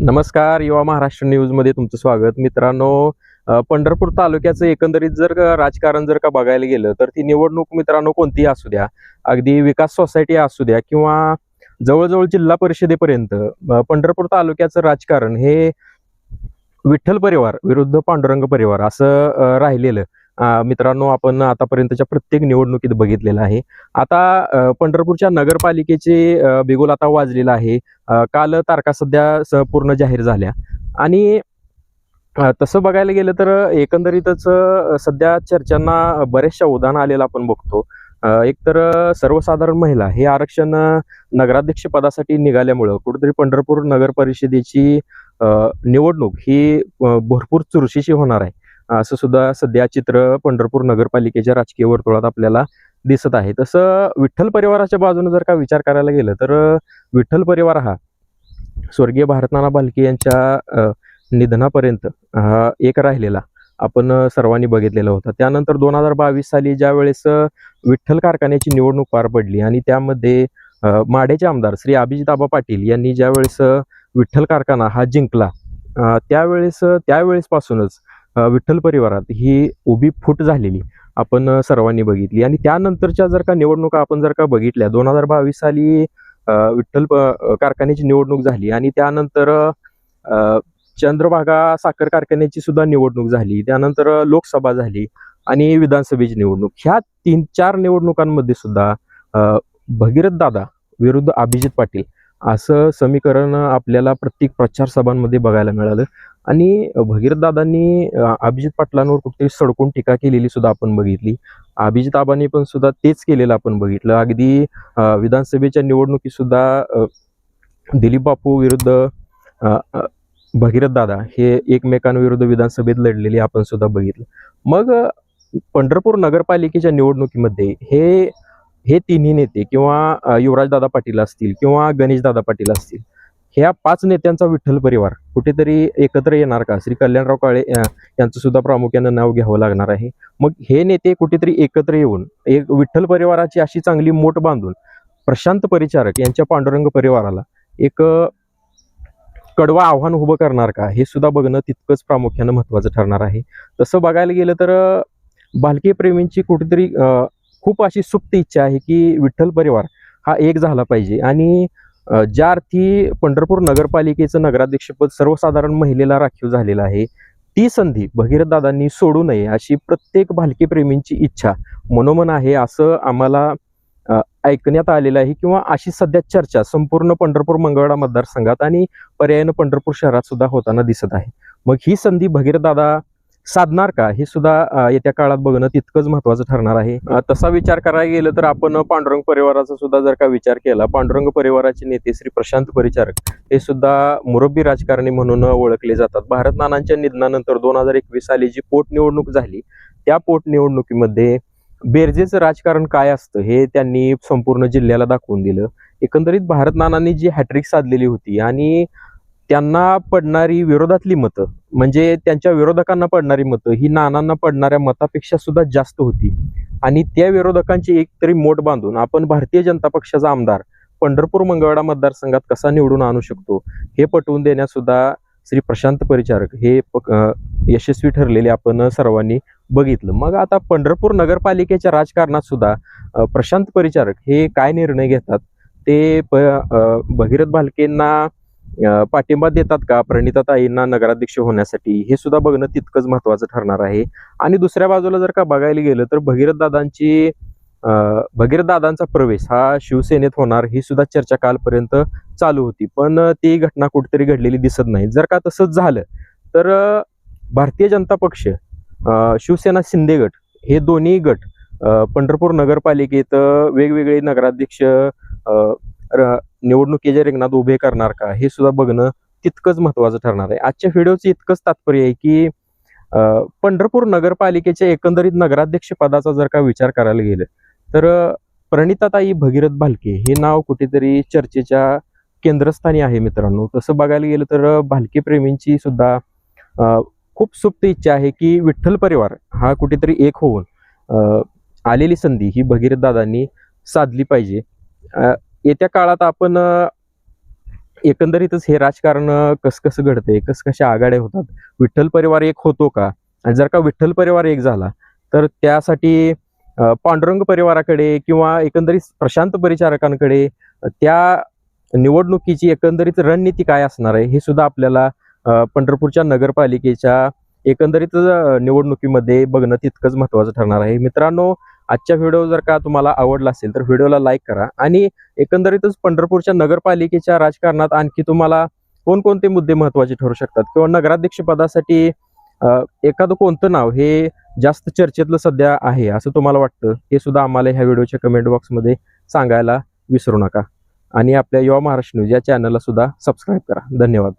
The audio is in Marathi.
नमस्कार युवा महाराष्ट्र न्यूजमध्ये तुमचं स्वागत. मित्रांनो पंढरपूर तालुक्याचं एकंदरीत जर का राजकारण जर का बघायला गेलं तर ती निवडणूक मित्रांनो कोणतीही असू द्या अगदी विकास सोसायटी असू द्या किंवा जवळजवळ जिल्हा परिषदेपर्यंत पंढरपूर तालुक्याचं राजकारण हे विठ्ठल परिवार विरुद्ध पांडुरंग परिवार असं राहिलेलं. मित्रांनो आपण आतापर्यंतच्या प्रत्येक निवडणुकीत बघितलेलं आहे. आता पंढरपूरच्या नगरपालिकेचे बिगुल आता वाजलेला आहे. काल तारखा सध्या पूर्ण जाहीर झाल्या. आणि तसं बघायला गेलं तर एकंदरीतच सध्या चर्चांना बऱ्याचशा उदाहरण आलेलं आपण बघतो. एक तर सर्वसाधारण महिला हे आरक्षण नगराध्यक्ष पदासाठी निघाल्यामुळं कुठेतरी पंढरपूर नगर परिषदेची निवडणूक ही भरपूर चुरशीची होणार आहे. असं सुद्धा सध्या चित्र पंढरपूर नगरपालिकेच्या राजकीय वर्तुळात आपल्याला दिसत आहे. तसं विठ्ठल परिवाराच्या बाजूने जर का विचार करायला गेलं तर विठ्ठल परिवार हा स्वर्गीय भारतनाना भालके यांच्या निधनापर्यंत हा एक राहिलेला. आपण सर्वांनी बघितलेला होता. त्यानंतर दोन हजार बावीस साली ज्या वेळेस विठ्ठल कारखान्याची निवडणूक पार पडली आणि त्यामध्ये माढेचे आमदार श्री अभिजित आबा पाटील यांनी ज्यावेळेस विठ्ठल कारखाना हा जिंकला त्यावेळेस त्यावेळेसपासूनच विठ्ठल परिवारात ही उभी फूट झालेली आपण सर्वांनी बघितली. आणि त्यानंतरच्या जर का निवडणुका आपण जर का बघितल्या दोन हजार बावीस साली विठ्ठल कारखान्याची निवडणूक झाली आणि त्यानंतर चंद्रभागा साखर कारखान्याची सुद्धा निवडणूक झाली त्यानंतर लोकसभा झाली आणि विधानसभेची निवडणूक. ह्या तीन चार निवडणुकांमध्ये सुद्धा भगीरथ दादा विरुद्ध अभिजित पाटील असं समीकरण आपल्याला प्रत्येक प्रचार सभांमध्ये बघायला मिळालं. आणि भगीरथ दादांनी अभिजित पाटलांवर कुठेतरी सडकून टीका केलेली सुद्धा आपण बघितली. अभिजित आबांनी पण सुद्धा तेच केलेलं आपण बघितलं. अगदी विधानसभेच्या निवडणुकीत सुद्धा दिलीप बापू विरुद्ध भगीरथ दादा हे एकमेकांविरुद्ध विधानसभेत लढलेले आपण सुद्धा बघितलं. मग पंढरपूर नगरपालिकेच्या निवडणुकीमध्ये हे हे तिन्ही नेते किंवा युवराजदादा पाटील असतील किंवा गणेश दादा पाटील असतील ह्या पाच नेत्यांचा विठ्ठल परिवार कुठेतरी एकत्र येणार का? श्री कल्याणराव काळे यांचं सुद्धा प्रामुख्यानं नाव घ्यावं लागणार आहे. मग हे नेते कुठेतरी एकत्र येऊन एक विठ्ठल परिवाराची अशी चांगली मोठ बांधून प्रशांत परिचारक यांच्या पांडुरंग परिवाराला एक कडवा आव्हान उभं करणार का? हे सुद्धा बघणं तितकंच प्रामुख्यानं महत्त्वाचं ठरणार आहे. तसं बघायला गेलं तर अ, बालकी प्रेमींची कुठेतरी खूप अशी सुप्त इच्छा आहे की विठ्ठल परिवार हा एक झाला पाहिजे. आणि ज्या अर्थी पंढरपूर नगरपालिकेचं नगराध्यक्षपद सर्वसाधारण महिलेला राखीव झालेलं आहे ती संधी भगीरथदादांनी सोडू नये अशी प्रत्येक भालकीप्रेमींची इच्छा मनोमन आहे असं आम्हाला ऐकण्यात आलेलं आहे किंवा अशी सध्या चर्चा संपूर्ण पंढरपूर मंगळवाडा मतदारसंघात आणि पर्यायानं पंढरपूर शहरात सुद्धा होताना दिसत आहे. मग ही संधी भगीरथदादा साधणार का? हे सुद्धा येत्या काळात बघणं तितकंच महत्वाचं ठरणार आहे. तसा विचार करायला गेलं तर आपण पांडुरंग परिवाराचा सुद्धा जर का विचार केला पांडुरंग परिवाराचे नेते श्री प्रशांत परिचारक हे सुद्धा मुरब्बी राजकारणी म्हणून ओळखले जातात. भारत नानांच्या निधनानंतर दोन हजार एकवीस साली जी पोटनिवडणूक झाली त्या पोटनिवडणुकीमध्ये बेरजेचं राजकारण काय असतं हे त्यांनी संपूर्ण जिल्ह्याला दाखवून दिलं. एकंदरीत भारत नानांनी जी हॅट्रिक साधलेली होती आणि त्यांना पडणारी विरोधातली मतं म्हणजे त्यांच्या विरोधकांना पडणारी मतं ही नानांना पडणाऱ्या मतापेक्षा सुद्धा जास्त होती. आणि त्या विरोधकांची एक तरी मोठ बांधून आपण भारतीय जनता पक्षाचा आमदार पंढरपूर मंगळवेढा मतदारसंघात कसा निवडून आणू शकतो हे पटवून देण्यास सुद्धा श्री प्रशांत परिचारक हे प- यशस्वी ठरलेले आपण सर्वांनी बघितलं. मग आता पंढरपूर नगरपालिकेच्या राजकारणात सुद्धा प्रशांत परिचारक हे काय निर्णय घेतात ते प भगीरथ भालकेंना पाठिंबा देतात का? प्रणिताताईंना नगराध्यक्ष होण्यासाठी हे सुद्धा बघणं तितकंच महत्वाचं ठरणार आहे. आणि दुसऱ्या बाजूला जर का बघायला गेलं तर भगीरथदादांची भगीरथदादांचा प्रवेश हा शिवसेनेत होणार ही सुद्धा चर्चा कालपर्यंत चालू होती. पण ती घटना कुठेतरी घडलेली दिसत नाही. जर का तसंच झालं तर भारतीय जनता पक्ष शिवसेना शिंदे गट हे दोन्ही गट पंढरपूर नगरपालिकेत वेगवेगळे नगराध्यक्ष निवडणुकीचे र- निवडणुकीच्या रिंगणात उभे करणार का हे सुद्धा बघणं तितकंच महत्वाचं ठरणार आहे. आजच्या व्हिडिओचं इतकंच तात्पर्य आहे की पंढरपूर नगरपालिकेच्या एकंदरीत नगराध्यक्ष पदाचा जर का विचार करायला गेलं तर प्रणिताताई भगीरथ भालके हे नाव कुठेतरी चर्चेच्या केंद्रस्थानी आहे मित्रांनो. तसं बघायला गेलं तर अ, भालके प्रेमींची सुद्धा खूप सुप्त इच्छा आहे की विठ्ठल परिवार हा कुठेतरी एक होऊन आलेली संधी ही भगीरथ दादांनी साधली पाहिजे. येत्या काळात आपण एकंदरीतच हे राजकारण कसकसं कसं घडतंय कशा आघाड्या होतात विठ्ठल परिवार एक होतो का? आणि जर का विठ्ठल परिवार एक झाला तर त्यासाठी पांडुरंग परिवाराकडे किंवा एकंदरीत प्रशांत परिचारकांकडे त्या निवडणुकीची एकंदरीत रणनीती काय असणार आहे हे सुद्धा आपल्याला पंढरपूरच्या नगरपालिकेच्या एकंदरीत निवडणुकीमध्ये बघणं तितकंच महत्त्वाचं ठरणार आहे. मित्रांनो आजचा व्हिडिओ जर का तुम्हाला आवडला असेल तर व्हिडिओला लाईक करा. आणि एकंदरीतच पंढरपूरच्या नगरपालिकेच्या राजकारणात आणखी तुम्हाला कोणकोणते मुद्दे महत्त्वाचे ठरू शकतात? किंवा नगराध्यक्ष पदासाठी एखादं कोणतं नाव हे जास्त चर्चेतलं सध्या आहे असं तुम्हाला वाटतं? हे सुद्धा आम्हाला ह्या व्हिडिओच्या कमेंट बॉक्समध्ये सांगायला विसरू नका. आणि आपल्या युवा महाराष्ट्र न्यूज या चॅनलला सुद्धा सबस्क्राईब करा. धन्यवाद.